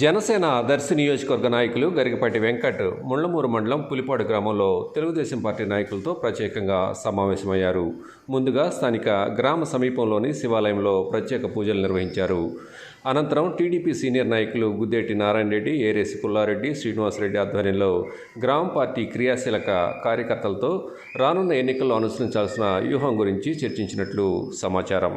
జనసేన దర్శి నియోజకవర్గ నాయకులు గరికపాటి వెంకట్ ముళ్ళమూరు మండలం పులిపాడు గ్రామంలో తెలుగుదేశం పార్టీ నాయకులతో ప్రత్యేకంగా సమావేశమయ్యారు. ముందుగా స్థానిక గ్రామ సమీపంలోని శివాలయంలో ప్రత్యేక పూజలు నిర్వహించారు. అనంతరం టీడీపీ సీనియర్ నాయకులు గుద్దేటి నారాయణ రెడ్డి ఏరేసి పుల్లారెడ్డి శ్రీనివాసరెడ్డి ఆధ్వర్యంలో గ్రామ పార్టీ క్రియాశీలక కార్యకర్తలతో రానున్న ఎన్నికల్లో అనుసరించాల్సిన వ్యూహం గురించి చర్చించినట్లు సమాచారం.